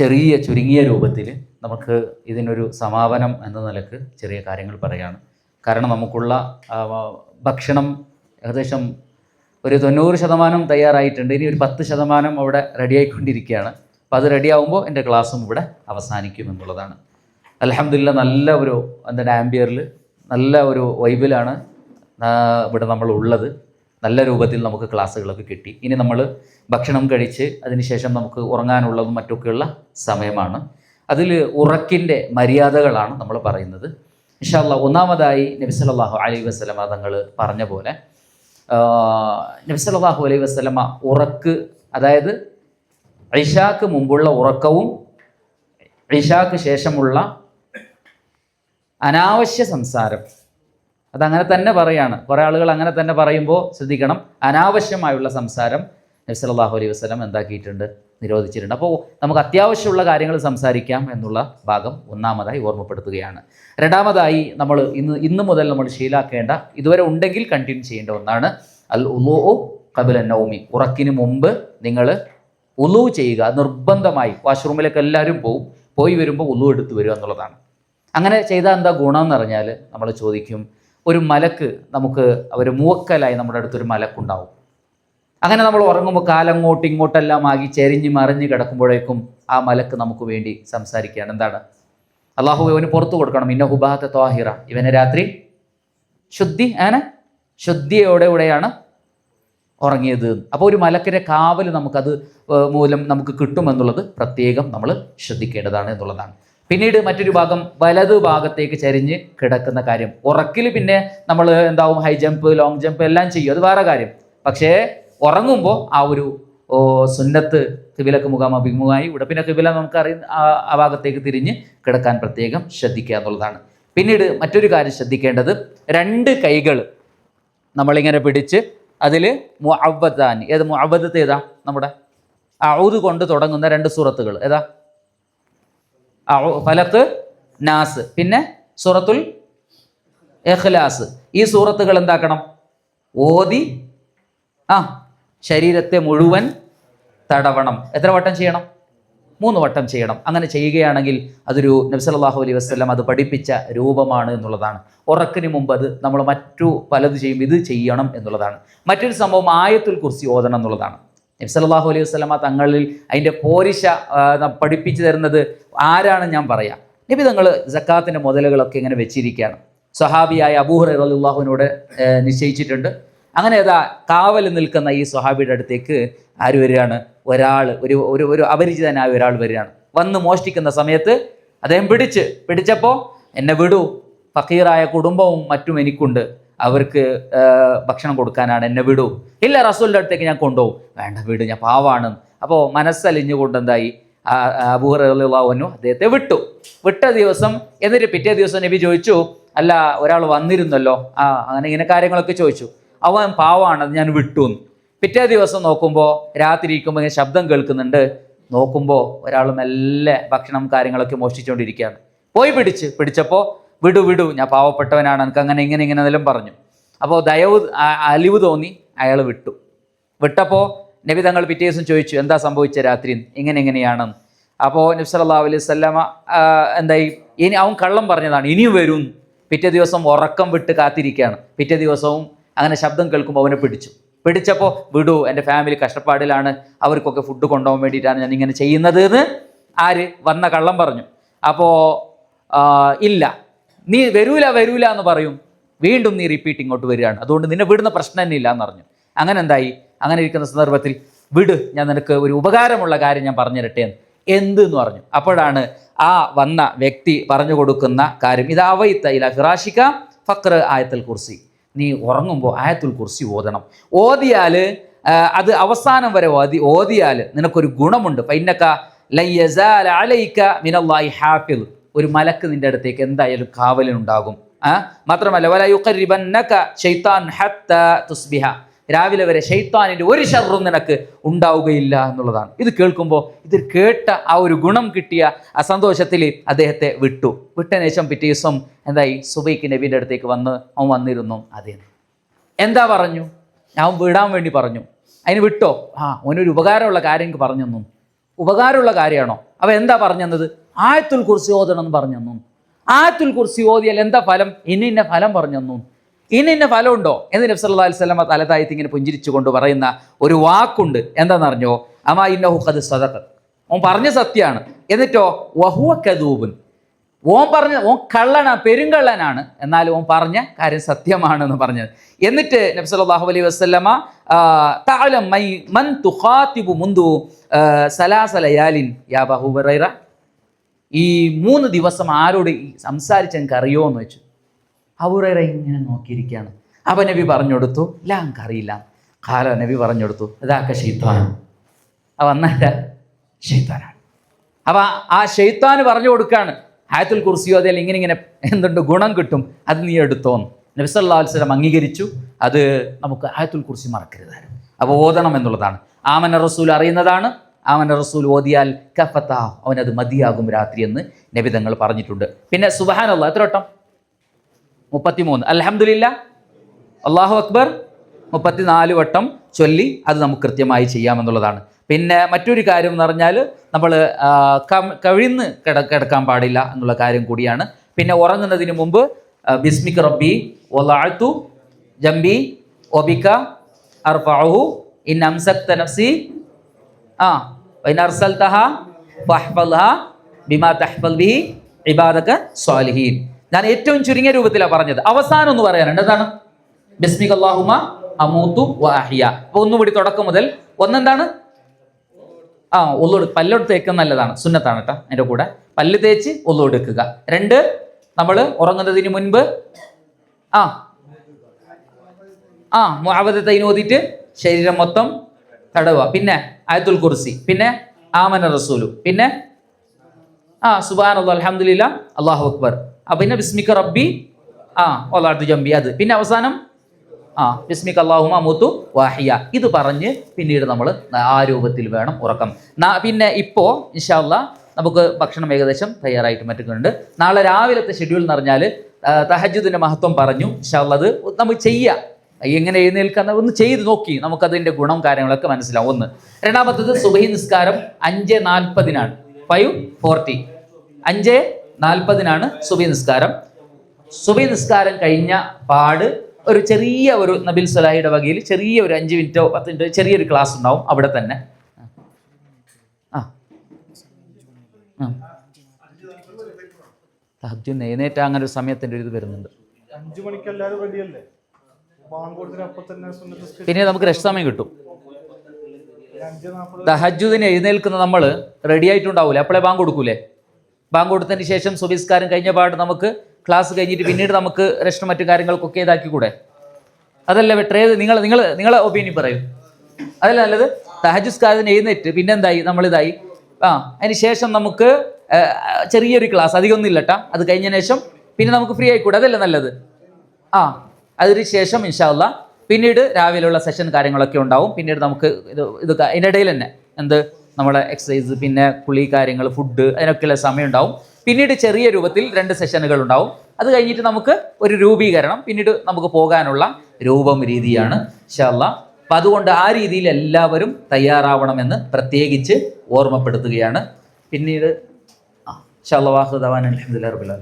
ചെറിയ ചുരുങ്ങിയ രൂപത്തിൽ നമുക്ക് ഇതിനൊരു സമാപനം എന്ന നിലയ്ക്ക് ചെറിയ കാര്യങ്ങൾ പറയുകയാണ്. കാരണം നമുക്കുള്ള ഭക്ഷണം ഏകദേശം ഒരു തൊണ്ണൂറ് ശതമാനം തയ്യാറായിട്ടുണ്ട്. ഇനി ഒരു പത്ത് ശതമാനം അവിടെ റെഡിയായിക്കൊണ്ടിരിക്കുകയാണ്. അപ്പോൾ അത് റെഡിയാവുമ്പോൾ എന്റെ ക്ലാസ്സും ഇവിടെ അവസാനിക്കും എന്നുള്ളതാണ്. അലഹമില്ല നല്ല ഒരു എന്താണ് ആംബിയറിൽ നല്ല ഒരു വൈബിലാണ് ഇവിടെ നമ്മൾ ഉള്ളത്. നല്ല രൂപത്തിൽ നമുക്ക് ക്ലാസ്സുകളൊക്കെ കിട്ടി. ഇനി നമ്മൾ ഭക്ഷണം കഴിച്ച് അതിനുശേഷം നമുക്ക് ഉറങ്ങാനുള്ളതും മറ്റൊക്കെയുള്ള സമയമാണ്. അതിൽ ഉറക്കിന്റെ മര്യാദകളാണ് നമ്മൾ പറയുന്നത്. ഇൻഷാല്ല ഒന്നാമതായി നബി സല്ലല്ലാഹു അലൈഹി വസ്ലമ തങ്ങൾ പറഞ്ഞ പോലെ നബി സല്ലല്ലാഹു അലൈഹി വസ്ലമ ഉറക്ക് അതായത് ഐഷാക്ക് മുമ്പുള്ള ഉറക്കവും ഐഷാക്ക് ശേഷമുള്ള അനാവശ്യ സംസാരം അതങ്ങനെ തന്നെ പറയാണ്. കുറേ ആളുകൾ അങ്ങനെ തന്നെ പറയുമ്പോൾ ശ്രദ്ധിക്കണം. അനാവശ്യമായുള്ള സംസാരം നബി സല്ലല്ലാഹു അലൈഹി വസല്ലം എന്താക്കിയിട്ടുണ്ട്? നിരോധിച്ചിട്ടുണ്ട്. അപ്പോൾ നമുക്ക് അത്യാവശ്യമുള്ള കാര്യങ്ങൾ സംസാരിക്കാം എന്നുള്ള ഭാഗം ഒന്നാമതായി ഓർമ്മപ്പെടുത്തുകയാണ്. രണ്ടാമതായി നമ്മൾ ഇന്ന് ഇന്ന് മുതൽ നമ്മൾ ശീലാക്കേണ്ട ഇതുവരെ ഉണ്ടെങ്കിൽ കണ്ടിന്യൂ ചെയ്യേണ്ട ഒന്നാണ് അൽ ഉലു കബില നൗമി. ഉറക്കിന് മുമ്പ് നിങ്ങൾ ഉലു ചെയ്യുക. നിർബന്ധമായി വാഷ്റൂമിലേക്ക് എല്ലാവരും പോവും. പോയി വരുമ്പോൾ ഉലു എടുത്ത് വരിക എന്നുള്ളതാണ്. അങ്ങനെ ചെയ്താൽ എന്താ ഗുണം പറഞ്ഞാൽ നമ്മൾ ചോദിക്കും ഒരു മലക്ക് നമുക്ക് ഒരു മൂവക്കലായി നമ്മുടെ അടുത്തൊരു മലക്കുണ്ടാവും. അങ്ങനെ നമ്മൾ ഉറങ്ങുമ്പോൾ കാലങ്ങോട്ട് ഇങ്ങോട്ടെല്ലാം ആകി ചെരിഞ്ഞ് മറിഞ്ഞ് കിടക്കുമ്പോഴേക്കും ആ മലക്ക് നമുക്ക് വേണ്ടി സംസാരിക്കുകയാണ്. എന്താണ്? അള്ളാഹു ഇവന് പുറത്തു കൊടുക്കണം. ഇന്ന ഹുബാത്ത ത്വാഹിറ. ഇവനെ രാത്രി ശുദ്ധി അങ്ങനെ ശുദ്ധിയോടെ കൂടെയാണ് ഉറങ്ങിയത്. അപ്പോൾ ഒരു മലക്കിന്റെ കാവൽ നമുക്കത് മൂലം നമുക്ക് കിട്ടുമെന്നുള്ളത് പ്രത്യേകം നമ്മൾ ശ്രദ്ധിക്കേണ്ടതാണ് എന്നുള്ളതാണ്. പിന്നീട് മറ്റൊരു ഭാഗം വലതു ഭാഗത്തേക്ക് ചരിഞ്ഞ് കിടക്കുന്ന കാര്യം. ഉറക്കിൽ പിന്നെ നമ്മൾ എന്താവും? ഹൈ ജമ്പ് ലോങ് ജമ്പ് എല്ലാം ചെയ്യും. അത് വേറെ കാര്യം. പക്ഷേ ഉറങ്ങുമ്പോൾ ആ ഒരു സുന്നത്ത് കിബിലക്ക് മുഖാം അഭിമുഖമായി. ഇവിടെ പിന്നെ കിബില നമുക്കറിയുന്ന ആ- ഭാഗത്തേക്ക് തിരിഞ്ഞ് കിടക്കാൻ പ്രത്യേകം ശ്രദ്ധിക്കുക എന്നുള്ളതാണ്. പിന്നീട് മറ്റൊരു കാര്യം ശ്രദ്ധിക്കേണ്ടത് രണ്ട് കൈകൾ നമ്മളിങ്ങനെ പിടിച്ച് അതിൽ മുഅവ്വദാൻ. ഏത് മുഅവദത്ത് ഏതാ നമ്മുടെ? ഔദ് കൊണ്ട് തുടങ്ങുന്ന രണ്ട് സൂറത്തുകൾ. ഏതാ? ഫലക്ക് നാസ്. പിന്നെ സൂറത്തുൽ ഇഖ്ലാസ്. ഈ സൂറത്തുകൾ എന്താക്കണം? ഓതി ആ ശരീരത്തെ മുഴുവൻ തടവണം. എത്ര വട്ടം ചെയ്യണം? മൂന്ന് വട്ടം ചെയ്യണം. അങ്ങനെ ചെയ്യുകയാണെങ്കിൽ അതൊരു നബ്സലാഹു അലൈഹി വസ്ലം അത് പഠിപ്പിച്ച രൂപമാണ് എന്നുള്ളതാണ്. ഉറക്കിന് മുമ്പ് അത് നമ്മൾ മറ്റു പലത് ചെയ്യും ഇത് ചെയ്യണം എന്നുള്ളതാണ്. മറ്റൊരു സംഭവം ആയത്തുൽ കുറിച്ച് ഓതണം എന്നുള്ളതാണ്. നബ്സല്ലാഹു അലൈഹി വസ്ലമ തങ്ങളിൽ അതിന്റെ പോരിശ പഠിപ്പിച്ചു തരുന്നത് ആരാണ് ഞാൻ പറയാം. നബി തങ്ങൾ ജക്കാത്തിന്റെ മുതലുകളൊക്കെ ഇങ്ങനെ വെച്ചിരിക്കുകയാണ്. സ്വഹാബിയായ അബൂഹർ അള്ളാഹുവിനോട് നിശ്ചയിച്ചിട്ടുണ്ട്. അങ്ങനെ ഏതാ കാവൽ നിൽക്കുന്ന ഈ സ്വഹാബിയുടെ അടുത്തേക്ക് ആര് വരികയാണ്? ഒരാൾ ഒരു ഒരു ഒരു അപരിചിതനായ ഒരാൾ വരികയാണ്. വന്ന് മോഷ്ടിക്കുന്ന സമയത്ത് അദ്ദേഹം പിടിച്ച് പിടിച്ചപ്പോൾ എന്നെ വിടൂ ഫക്കീറായ കുടുംബവും മറ്റും എനിക്കുണ്ട്. അവർക്ക് ഭക്ഷണം കൊടുക്കാനാണ് എന്നെ വിടൂ. ഇല്ല റസൂലിന്റെ അടുത്തേക്ക് ഞാൻ കൊണ്ടുപോകും. വേണ്ട വിട് ഞാൻ പാവാണ്. അപ്പോൾ മനസ്സലിഞ്ഞുകൊണ്ട് എന്തായി അബൂഹറിള്ളവനു അദ്ദേഹത്തെ വിട്ടു. വിട്ട ദിവസം എന്നിട്ട് പിറ്റേ ദിവസം നബി ചോദിച്ചു അല്ല ഒരാൾ വന്നിരുന്നല്ലോ? ആ അങ്ങനെ ഇങ്ങനെ കാര്യങ്ങളൊക്കെ ചോദിച്ചു. അവൻ പാവാണ് ഞാൻ വിട്ടു. പിറ്റേ ദിവസം നോക്കുമ്പോൾ രാത്രി ഇരിക്കുമ്പോൾ ഇങ്ങനെ ശബ്ദം കേൾക്കുന്നുണ്ട്. നോക്കുമ്പോൾ ഒരാൾ മെല്ലെ ഭക്ഷണം കാര്യങ്ങളൊക്കെ മോഷ്ടിച്ചുകൊണ്ടിരിക്കുകയാണ് പോയി പിടിച്ച് പിടിച്ചപ്പോൾ വിടു വിടു ഞാൻ പാവപ്പെട്ടവനാണ് എനിക്ക് അങ്ങനെ ഇങ്ങനെ ഇങ്ങനെ എന്നെല്ലാം പറഞ്ഞു. അപ്പോൾ ദയവ് അലിവ് തോന്നി അയാൾ വിട്ടു. വിട്ടപ്പോൾ നബി തങ്ങൾ പിറ്റേ ദിവസം ചോദിച്ചു എന്താ സംഭവിച്ച രാത്രി? ഇങ്ങനെ എങ്ങനെയാണ് അപ്പോൾ നബി സല്ലല്ലാഹു അലൈഹി സ്വല്ലാമ എന്തായി? ഇനി അവൻ കള്ളം പറഞ്ഞതാണ് ഇനിയും വരും. പിറ്റേ ദിവസം ഉറക്കം വിട്ട് കാത്തിരിക്കുകയാണ്. പിറ്റേ ദിവസവും അങ്ങനെ ശബ്ദം കേൾക്കുമ്പോൾ അവനെ പിടിച്ചു. പിടിച്ചപ്പോൾ വിടു എന്റെ ഫാമിലി കഷ്ടപ്പാടിലാണ് അവർക്കൊക്കെ ഫുഡ് കൊണ്ടുപോകാൻ വേണ്ടിയിട്ടാണ് ഞാൻ ഇങ്ങനെ ചെയ്യുന്നത് എന്ന് ആര്? വന്ന കള്ളം പറഞ്ഞു. അപ്പോൾ ഇല്ല. നീ വരൂല വരൂല എന്ന് പറയും. വീണ്ടും നീ റിപ്പീറ്റ് ഇങ്ങോട്ട് വരികയാണ്. അതുകൊണ്ട് നിന്നെ വിടുന്ന പ്രശ്നം തന്നെ ഇല്ല എന്ന് പറഞ്ഞു. അങ്ങനെ എന്തായി? അങ്ങനെ ഇരിക്കുന്ന സന്ദർഭത്തിൽ വിട് ഞാൻ നിനക്ക് ഒരു ഉപകാരമുള്ള കാര്യം ഞാൻ പറഞ്ഞു തരട്ടെ എന്ന്. എന്ത് എന്ന് പറഞ്ഞു? അപ്പോഴാണ് ആ വന്ന വ്യക്തി പറഞ്ഞു കൊടുക്കുന്ന കാര്യം. ഇത് അവയിത്ത ഇല ഫിറാഷിക്ക ഫക്ര ആയത്തുൽ കുർസി. നീ ഉറങ്ങുമ്പോൾ ആയത്തുൽ കുർസി ഓതണം. ഓതിയാൽ അത് അവസാനം വരെ ഓതി ഓതിയാൽ നിനക്കൊരു ഗുണമുണ്ട്. പൈനക്ക ലയ്യസാല അലൈക്ക മിനല്ലാഹി ഹാഫിദ്. ഒരു മലക്ക് നിന്റെ അടുത്തേക്ക് എന്തായാലും കാവലിനുണ്ടാകും. ആ? മാത്രമല്ല തുസ്ബിഹ. രാവിലെ വരെ ഷെയ്ത്താനിന്റെ ഒരു ഷർറും നിനക്ക് ഉണ്ടാവുകയില്ല എന്നുള്ളതാണ്. ഇത് കേൾക്കുമ്പോൾ ഇത് കേട്ട ആ ഒരു ഗുണം കിട്ടിയ ആ സന്തോഷത്തിൽ അദ്ദേഹത്തെ വിട്ടു. വിട്ടതിന് ശേഷം പിറ്റേ ദിവസം എന്തായി? സുബൈക്ക് നബീന്റെ അടുത്തേക്ക് വന്ന് അവൻ വന്നിരുന്നു അതേ. എന്താ പറഞ്ഞു? ഞാൻ വിടാൻ വേണ്ടി പറഞ്ഞു. അതിന് വിട്ടോ? ആ അവനൊരു ഉപകാരമുള്ള കാര്യം എനിക്ക് പറഞ്ഞു തന്നു ഉപകാരമുള്ള കാര്യമാണോ? അവ എന്താ പറഞ്ഞത് ആയത്തുൽ കുർസി ഓതണം എന്ന് പറഞ്ഞു തന്നു. ആയത്തുൽ കുർസി ഓതിയാൽ എന്താ ഫലം? ഇന്ന ഇന്ന ഫലം പറഞ്ഞു തന്നു. ഇന്ന ഇന്ന ഫലം ഉണ്ടോ? എന്ന് നബി സല്ലല്ലാഹു അലൈഹി വസല്ലമ തലതായത്ത് ഇങ്ങനെ പുഞ്ചിരിച്ചുകൊണ്ട് പറയുന്ന ഒരു വാക്കുണ്ട്. എന്താണെന്നറിഞ്ഞോ അമാ ഇന്നഹു ഖദ് സദഖ. ഓൻ പറഞ്ഞ സത്യമാണ് എന്നിട്ടോ വഹുവ കദൂബൻ. ഓൻ പറഞ്ഞ ഓൻ കള്ളനാ പെരുങ്കള്ളനാണ്. എന്നാൽ ഓൻ പറഞ്ഞ കാര്യം സത്യമാണെന്ന് പറഞ്ഞത്. എന്നിട്ട് നബി സല്ലല്ലാഹു അലൈഹി തഅലം മൈ മൻ തുഖാതിബു മുന്തു സലാസലയാലിൻ സലാസ ലയാലിൻ യാ ഹുറൈറ ഈ മൂന്ന് ദിവസം ആരോട് സംസാരിച്ച് എനിക്ക് അറിയോ എന്ന് വെച്ചു അബൂറൈറ ഇങ്ങനെ നോക്കിയിരിക്കുകയാണ്. അപ്പൊ നബി പറഞ്ഞു കൊടുത്തു ഇല്ല എനിക്കറിയില്ല കാല നബി പറഞ്ഞു കൊടുത്തു ഇതാക്ക അവ അന്നല്ല ഷെയ്ത്താനാണ് അവ ആ ഷെയ്ത്താന് പറഞ്ഞു കൊടുക്കുകയാണ്. ആയത്തുൽ കുർസിയോ അതിൽ ഇങ്ങനെ ഇങ്ങനെ എന്തുണ്ട് ഗുണം കിട്ടും. അത് നീ എടുത്തോന്ന് നബി സല്ലല്ലാഹു അലൈഹി അംഗീകരിച്ചു. അത് നമുക്ക് ആയത്തുൽ കുർസി മറക്കരുതായിരുന്നു. അപ്പോൾ ഓതണം എന്നുള്ളതാണ്. ആമന റസൂൽ അറിയുന്നതാണ്. ആമന റസൂൽ ഓതിയാൽ കഫത്ത അവനത് മതിയാകും രാത്രി എന്ന് നബിതങ്ങൾ പറഞ്ഞിട്ടുണ്ട്. പിന്നെ സുബഹാനല്ല എത്ര വട്ടം? മുപ്പത്തിമൂന്ന്. അലഹമില്ല അള്ളാഹു അക്ബർ മുപ്പത്തിനാല് വട്ടം ചൊല്ലി അത് നമുക്ക് കൃത്യമായി ചെയ്യാമെന്നുള്ളതാണ്. പിന്നെ മറ്റൊരു കാര്യം എന്ന് പറഞ്ഞാൽ നമ്മൾ കവിഴ്ന്ന് കിട കിടക്കാൻ പാടില്ല എന്നുള്ള കാര്യം കൂടിയാണ്. പിന്നെ ഉറങ്ങുന്നതിന് മുമ്പ് ബിസ്മിക് റബ്ബി ഒലാഴ്ത്തു ജംബി ഒബിക്ക അർഫാഹു ഇൻ അംസക്ത നഫ്സി ഫഹ്ഫൽഹ ബിമാ തഹ്ഫൽ സ്വാലിഹീൻ. ഞാൻ ഏറ്റവും ചുരുങ്ങിയ രൂപത്തിലാണ് പറഞ്ഞത്. അവസാനം ഒന്ന് പറയാനുണ്ട്. എന്താണ്? ബിസ്മിക അമൂത്തു വ അഹ്യ അപ്പോൾ ഒന്നുകൂടി തുടക്കം മുതൽ. ഒന്നെന്താണ്? ആ ഒള്ളൊടു പല്ലെടുത്ത് തേക്കുന്ന നല്ലതാണ്. സുന്നത്താണ് കേട്ടോ അതിന്റെ കൂടെ. പല്ല് തേച്ച് ഒള്ളൊടുക്കുക രണ്ട് നമ്മൾ ഉറങ്ങുന്നതിന് മുൻപ് ആ ആ മുഹബത്തെ ഓതിയിട്ട് ശരീരം മൊത്തം തടവുക. പിന്നെ ആയത്തുൽ കുർസി. പിന്നെ ആമന റസൂലു. പിന്നെ ആ സുബാൻ അലഹമുല്ല അള്ളാഹു അക്ബർ. ആ പിന്നെ ബിസ്മിക റബ്ബി ആ ഒലാത്തു ജംബി അത്. പിന്നെ അവസാനം ആ ബിസ്മിക അള്ളാഹുമ മൂത്തു വാഹിയ. ഇത് പറഞ്ഞ് പിന്നീട് നമ്മൾ ആ രൂപത്തിൽ വേണം ഉറക്കം. പിന്നെ ഇപ്പോൾ ഇൻഷാല്ല നമുക്ക് ഭക്ഷണം ഏകദേശം തയ്യാറായിട്ട് മറ്റുന്നുണ്ട് നാളെ രാവിലത്തെ ഷെഡ്യൂൾ എന്ന് പറഞ്ഞാൽ തഹജുദിന്റെ മഹത്വം പറഞ്ഞു. ഇൻഷാല്ല അത് നമുക്ക് ചെയ്യാം. എങ്ങനെ എഴുന്നേൽക്കാൻ ഒന്ന് ചെയ്ത് നോക്കി. നമുക്കതിന്റെ ഗുണം കാര്യങ്ങളൊക്കെ മനസ്സിലാവും. ഒന്ന്. രണ്ടാമത്തത് സുബഹി നിസ്കാരം അഞ്ച് നാൽപ്പതിനാണ്. ഫൈവ് ഫോർട്ടി അഞ്ച് നാൽപ്പതിനാണ് സുബഹി നിസ്കാരം. സുബഹി നിസ്കാരം കഴിഞ്ഞ പാട് ഒരു ചെറിയ ഒരു നബിൽ സലാഹിയുടെ വകയിൽ ചെറിയ ഒരു അഞ്ച് മിനിറ്റോ പത്ത് മിനിറ്റോ ചെറിയൊരു ക്ലാസ് ഉണ്ടാവും അവിടെ തന്നെ. ആ. ആ. നേനേറ്റ അങ്ങനെ ഒരു സമയത്തിന്റെ ഒരു ഇത് വരുന്നുണ്ട്. അഞ്ചു മണിക്ക് എല്ലാവരും പിന്നെ നമുക്ക് രക്ഷ സമയം കിട്ടും. തഹജുദിന് എഴുന്നേൽക്കുന്ന നമ്മൾ റെഡി ആയിട്ടുണ്ടാവൂലേ? അപ്പോഴേ ബാങ്ക് കൊടുക്കൂലേ? ബാങ്ക് കൊടുത്തതിന് ശേഷം സുബിസ്കാരം കഴിഞ്ഞ പാട് നമുക്ക് ക്ലാസ് കഴിഞ്ഞിട്ട് പിന്നീട് നമുക്ക് രക്ഷ മറ്റു കാര്യങ്ങൾക്കൊക്കെ ഇതാക്കി കൂടെ അതല്ല വെട്ടേത് നിങ്ങൾ നിങ്ങൾ നിങ്ങളെ ഒപ്പീനിയൻ പറയും. അതല്ല നല്ലത്. തഹജുസ്കാരത്തിന് എഴുന്നേറ്റ് പിന്നെന്തായി? നമ്മളിതായി. ആ അതിന് ശേഷം നമുക്ക് ചെറിയൊരു ക്ലാസ് അധികമൊന്നും ഇല്ലട്ടാ അത് കഴിഞ്ഞതിന് ശേഷം പിന്നെ നമുക്ക് ഫ്രീ ആയിക്കൂടെ? അതല്ലേ നല്ലത്. ആ അതിന് ശേഷം ഇൻഷാല്ല പിന്നീട് രാവിലെയുള്ള സെഷൻ കാര്യങ്ങളൊക്കെ ഉണ്ടാവും. പിന്നീട് നമുക്ക് ഇത് ഇത് അതിനിടയിൽ തന്നെ എന്ത് നമ്മുടെ എക്സസൈസ് പിന്നെ കുളി കാര്യങ്ങൾ ഫുഡ് അതിനൊക്കെയുള്ള സമയം ഉണ്ടാവും. പിന്നീട് ചെറിയ രൂപത്തിൽ രണ്ട് സെഷനുകൾ ഉണ്ടാവും. അത് കഴിഞ്ഞിട്ട് നമുക്ക് ഒരു രൂപീകരണം പിന്നീട് നമുക്ക് പോകാനുള്ള രൂപം രീതിയാണ് ഇൻഷാല്ല അപ്പം അതുകൊണ്ട് ആ രീതിയിൽ എല്ലാവരും തയ്യാറാവണമെന്ന് പ്രത്യേകിച്ച് ഓർമ്മപ്പെടുത്തുകയാണ്. പിന്നീട് ആ ഇൻഷാ അല്ലാഹ് വാഹുദവാൻ അലഹമുല്ലാ